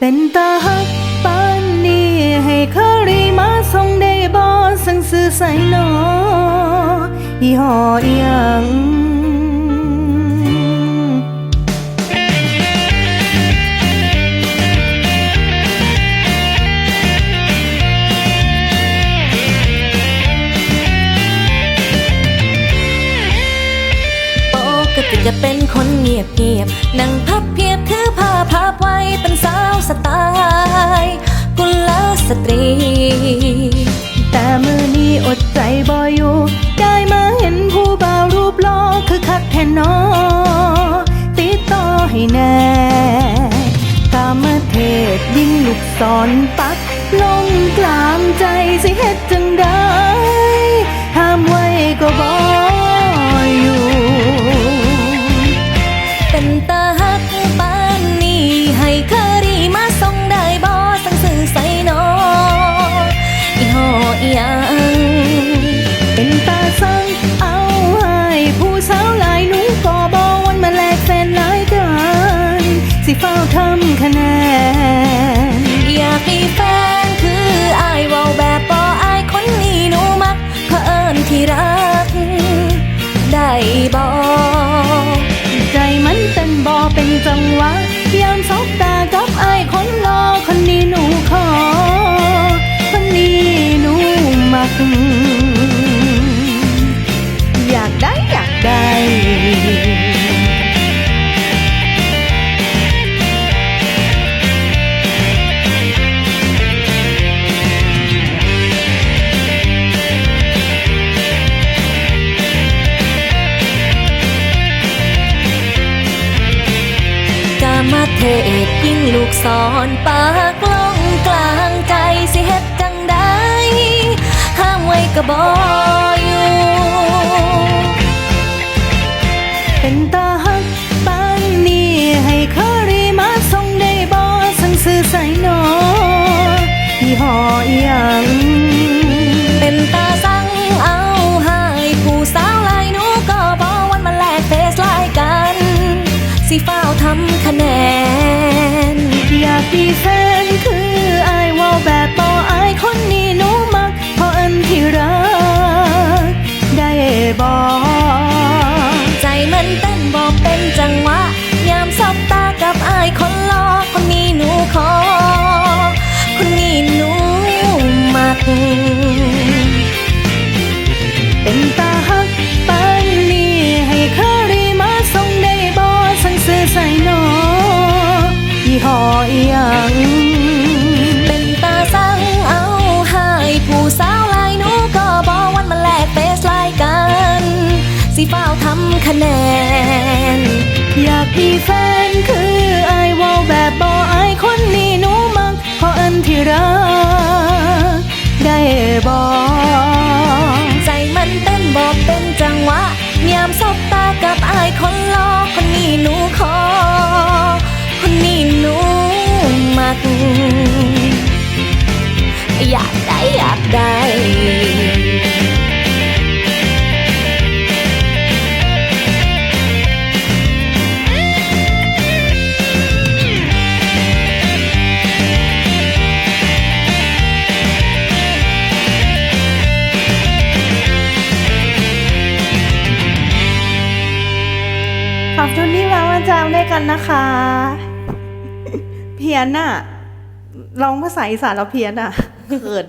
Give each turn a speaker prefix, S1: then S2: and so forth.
S1: เป็นตาฮักปานนี้ให้เคอรีมาส่งได้บ่สั่งซื้อใส่หนอยี่ห้ออียัง
S2: ปกติจะเป็นคนเงียบเงียบนั่งพับเพีย
S1: ยิ่งลูกศรปักลงกลางใจสิเฮ็ดจังได้ห้ามไว้ก็บ่อยู่
S2: เป็นตาฮักปานนี้ให้เคอรีมาส่งได้บ่สั่งซื้อใส่หนออีห่ออียัง
S1: เป็นตาสังอา เท
S2: ศยิ่งลูกศรปากลงกลางใจสิเฮ็ดจังได้ห้ามไว้ก็บ่อยู่
S1: เป็นตาฮักปานนี้ให้เคอรีมาส่งได้บ่สั่งซื้อใส่หนอยี่ห้ออีหยัง
S2: เป็นตา
S1: ฮักปานนี้ให้เคอรีมาส่งได้บ่สั่งซื้อใส่หนอยี่ห้ออีหยัง
S2: เป็นตาสั่งเอาให้ผู้สาวหลายหนูก็บอกวันมาแลกเฟซไลน์กัน สิเฝ้าทำคะแนน
S1: อยากมีแฟน บอก
S2: ใจมันเต้นบอกเป็นจังหวะยามสบตากับอายคนรอคนนี้หนูขอ คนนี้หนูมัก อยากได้อยากได้
S1: ขอบคุณที่มาวันจามด้วยกันนะคะ เพียนอะร้องภาษาอีสานเราเพียนอะเขิน